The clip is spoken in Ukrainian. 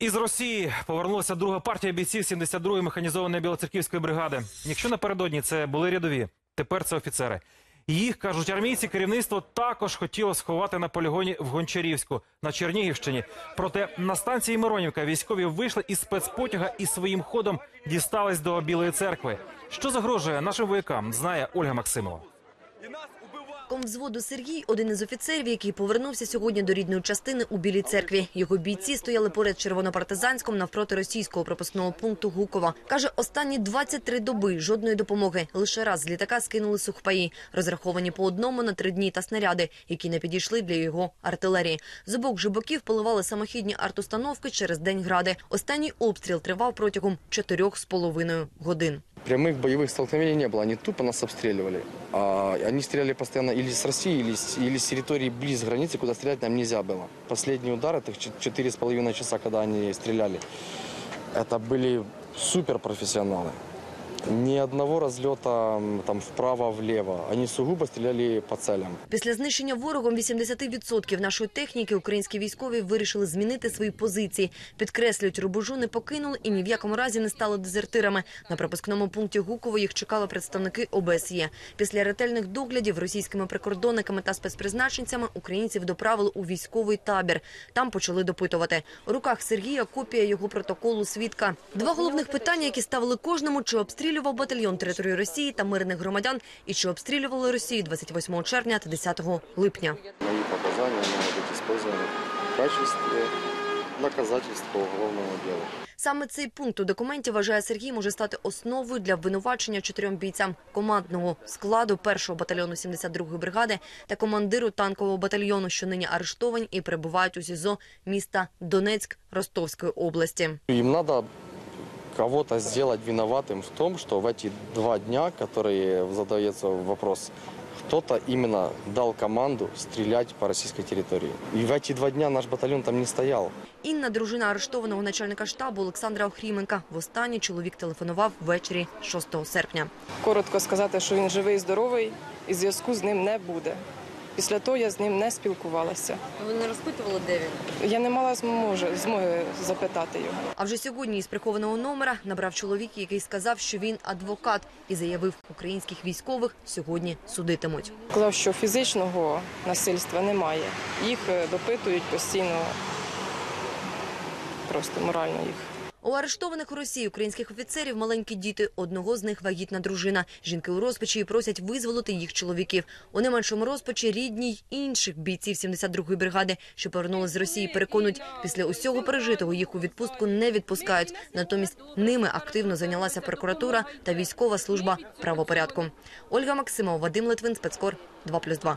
Із Росії повернулася друга партія бійців 72-ї механізованої білоцерківської бригади. Якщо напередодні це були рядові, тепер це офіцери. Їх кажуть армійці, керівництво також хотіло сховати на полігоні в Гончарівську на Чернігівщині. Проте на станції Миронівка військові вийшли із спецпотяга і своїм ходом дістались до Білої церкви. Що загрожує нашим воякам, знає Ольга Максимова. Комвзводу Сергій – один із офіцерів, який повернувся сьогодні до рідної частини у Білій церкві. Його бійці стояли поряд червонопартизанськом навпроти російського пропускного пункту Гукова. Каже, останні 23 доби жодної допомоги. Лише раз з літака скинули сухпаї, розраховані по одному на три дні та снаряди, які не підійшли для його артилерії. З обох же боків поливали самохідні артустановки через день гради. Останній обстріл тривав протягом чотирьох з половиною годин Прямых боевых столкновений не было, они тупо нас обстреливали. А, они стреляли постоянно или с России, или с, или с территории близ границы, куда стрелять нам нельзя было. Последний удар, это чет- четыре с половиной часа, когда они стреляли, это были суперпрофессионалы. Ни одного м, там вправо-влево. Они сугубо стреляли по целям. Після знищення ворогом 80% нашої техніки українські військові вирішили змінити свої позиції. Підкреслюють, рубежу не покинули і ні в якому разі не стали дезертирами. На пропускному пункті Гуково їх чекали представники ОБСЄ. Після ретельних доглядів російськими прикордонниками та спецпризначенцями українців доправили у військовий табір. Там почали допитувати. У руках Сергія копія його протоколу свідка. Два головних питання, які ставили кожному, чи обстрілював батальйон територію Росії та мирних громадян, і чи обстрілювали Росію 28 червня та 10 липня. Мои показания могут быть использованы в качестве доказательств по уголовному делу. Саме цей пункт у документі вважає Сергій може стати основою для обвинувачення чотирьом бійцям командного складу першого батальйону 72-ї бригади та командиру танкового батальйону, що нині арештовані і перебувають у СІЗО міста Донецьк Ростовської області. Им надо кого-то сделать виноватым в том, что в эти два дня, которые задается вопрос, кто-то именно дал команду стрелять по российской территории. И в эти два дня наш батальон там не стоял. Інна, дружина арештованого начальника штабу Олександра Охріменка. Востаннє чоловік телефонував ввечері 6 серпня. Коротко сказати, що він живий, здоровий, і зв'язку з ним не буде. Після того я з ним не спілкувалася. Ви не розпитували, де він? Я не мала змоги, змоги запитати його. А вже сьогодні із прихованого номера набрав чоловік, який сказав, що він адвокат, і заявив, українських військових сьогодні судитимуть. Сказав, що фізичного насильства немає. Їх е, допитують постійно, просто морально їх. У арештованих у Росії українських офіцерів маленькі діти. Одного з них вагітна дружина. Жінки у розпачі просять визволити їх чоловіків. У не меншому розпачі рідні й інших бійців 72-ї бригади, що повернули з Росії, переконують, після усього пережитого їх у відпустку не відпускають. Натомість ними активно зайнялася прокуратура та військова служба правопорядку. Ольга Максимова, Вадим Литвин, спецкор 2+,2.